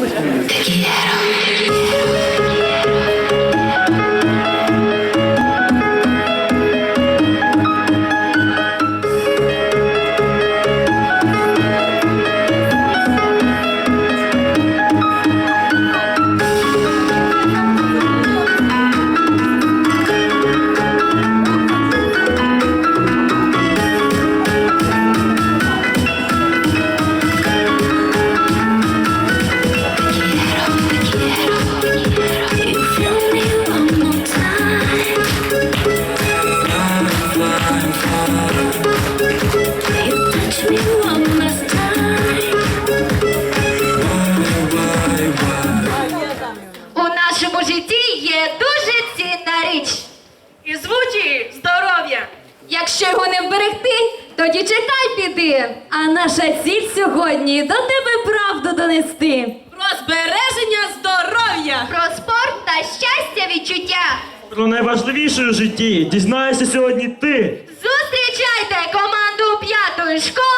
Te quiero. Житті є дуже цінна річ. І звуть її здоров'я. Якщо його не вберегти, тоді чекай біди. А наша ціль сьогодні до тебе правду донести. Про збереження здоров'я. Про спорт та щастя відчуття. Про найважливіше у житті дізнаєшся сьогодні ти. Зустрічайте команду п'ятої школи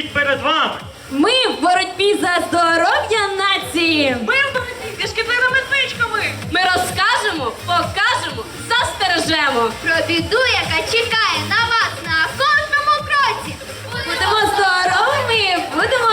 стоїть перед вами. Ми в боротьбі за здоров'я нації. Ми в боротьбі зі шкідливими звичками. Ми розкажемо, покажемо, застережемо. Про біду, яка чекає на вас на кожному кроці. Будемо здоровими, будемо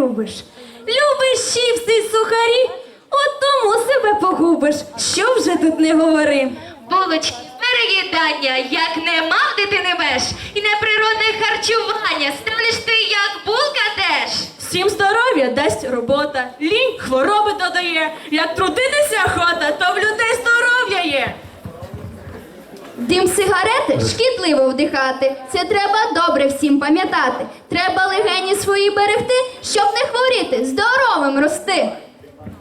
любиш. Любиш чіпси й сухарі, от тому себе погубиш. Що вже тут не говори. Булочки, переїдання, як не мав дитини меж, і неприродне харчування, станеш ти як булка теж. Всім здоров'я дасть робота, лінь хвороби додає. Як трудитися охота, то в людей здоров'я є. Дим сигарети шкідливо вдихати. Це треба добре всім пам'ятати. Треба легені свої берегти, щоб не хворіти, здоровим рости.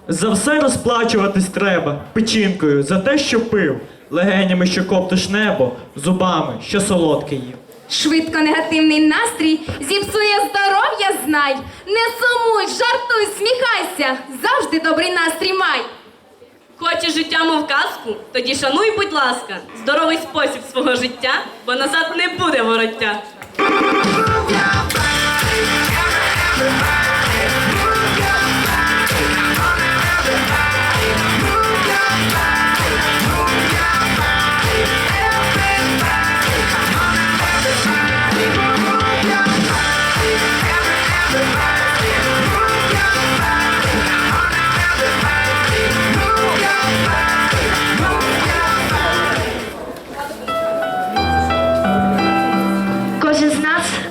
За все розплачуватись треба печінкою за те, що пив, легенями, що коптиш небо, зубами, що солодке їв. Швидко негативний настрій зіпсує здоров'я, знай. Не сумуй, жартуй, сміхайся, завжди добрий настрій май. Хочеш життя, мов казку? Тоді шануй, будь ласка, здоровий спосіб свого життя, бо назад не буде вороття.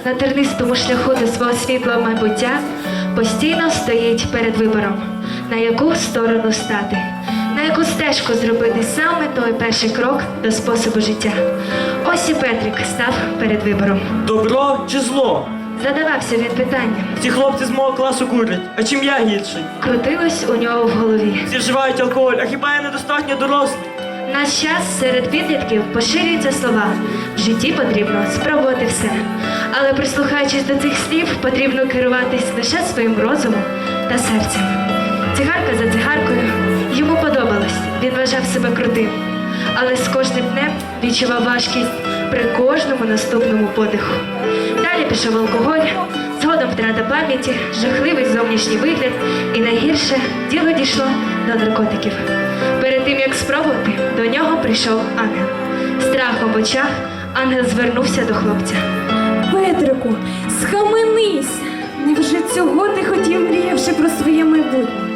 На тернистому шляху до свого світлого майбуття постійно стоїть перед вибором, на яку сторону стати, на яку стежку зробити саме той перший крок до способу життя. Ось і Петрик став перед вибором. Добро чи зло? Задавався він питанням. Ці хлопці з мого класу курять, а чим я гірший? Крутилось у нього в голові. Всі вживають алкоголь, а хіба я недостатньо дорослий? Наш час серед підлітків поширюються слова. В житті потрібно спробувати все. Але прислухаючись до цих слів, потрібно керуватись лише своїм розумом та серцем. Цигарка за цигаркою йому подобалось. Він вважав себе крутим. Але з кожним днем відчував важкість при кожному наступному подиху. Далі пішов алкоголь, згодом втрата пам'яті, жахливий зовнішній вигляд, і найгірше діло дійшло до наркотиків. Перед тим як спробувати, до нього прийшов ангел. Страх в очах, ангел звернувся до хлопця. Петрику, схаменись! Невже цього ти хотів, мріявши про своє майбутнє?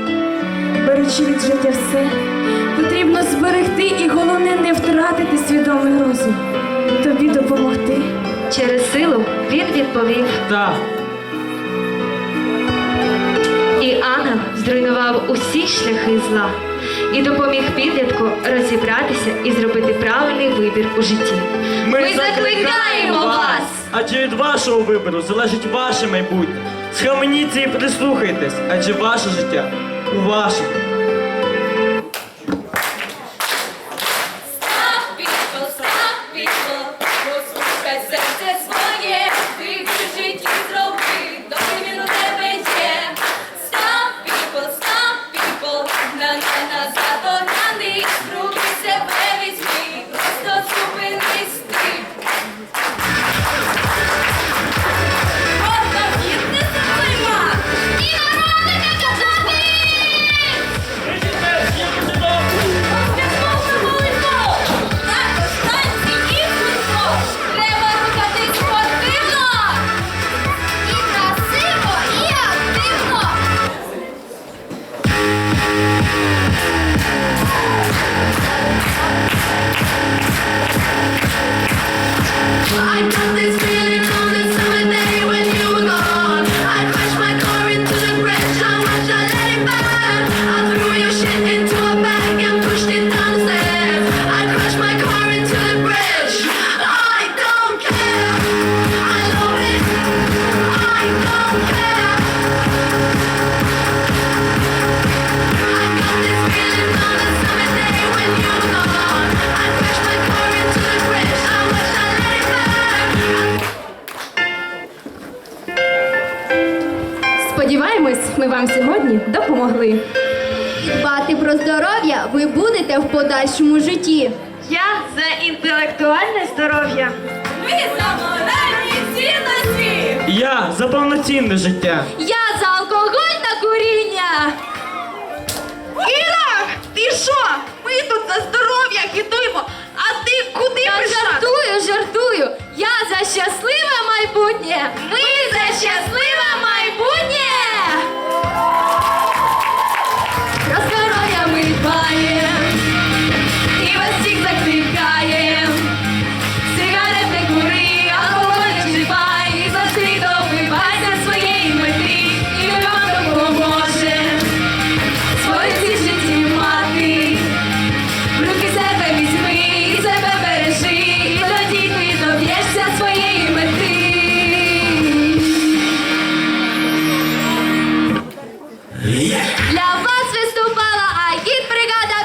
наче від життя все. Потрібно зберегти і головне не втратити свідомий розум. Тобі допомогти. Через силу він відповів, Так, і ангел зруйнував усі шляхи зла і допоміг підлітку розібратися і зробити правильний вибір у житті. ми, закликаємо вас! Адже від вашого вибору залежить ваше майбутнє. Схаменіться і прислухайтесь, адже ваше життя у ваших. Сподіваємось, ми вам сьогодні допомогли. Дбати про здоров'я ви будете в подальшому житті. Я за інтелектуальне здоров'я. Ми за моральні цінності. Я за повноцінне життя. Я за алкоголь та куріння. Іра, ти що? Ми тут за здоров'я китуємо, а ти куди Я прийшла? жартую, жартую. Я за щасливе майбутнє! Ми за щасливе майбутнє! Для вас виступала агіт бригада